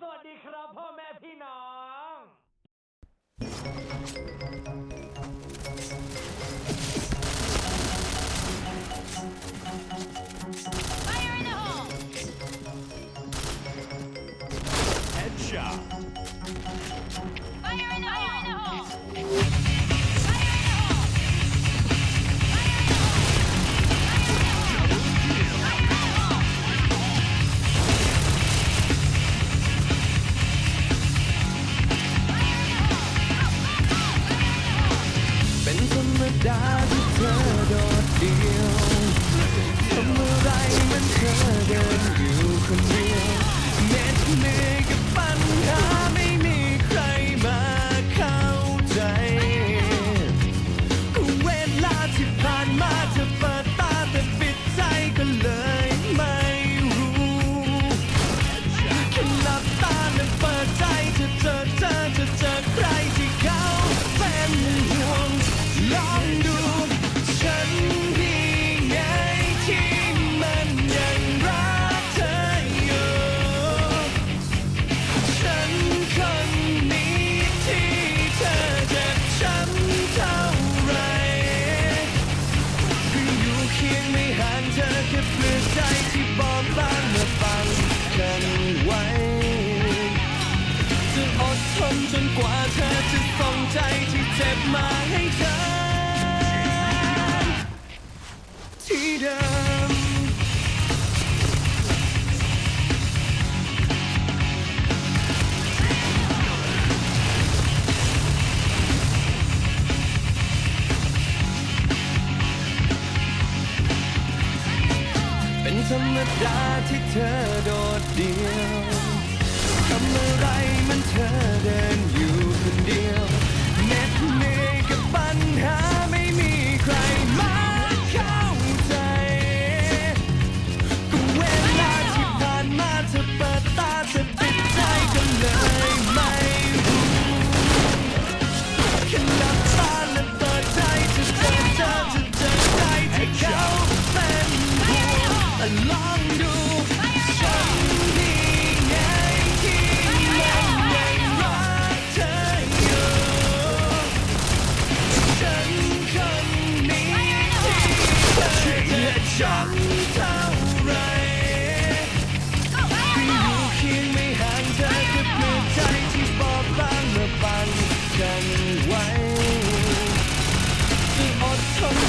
สวัสดีครับพ่อแม่พี่น้อง Fire in the hole! Headshot! Fire in the hole! ดาที่เธอโดดเดี่ยวเมื่อไรมัน นจนกว่าเธอจะส่งใจที่เจ็บมาให้ฉันที่เดิม เป็นธรรมดาที่เธอโดดเดี่ยว ทำอะไรมันเธอเดิน ฉันเท่าไรไม่ยู่เคียไม่ห่างเธอก็เปลี่ยนใจที่บอบบางเะบังกันไว้ต้อดทน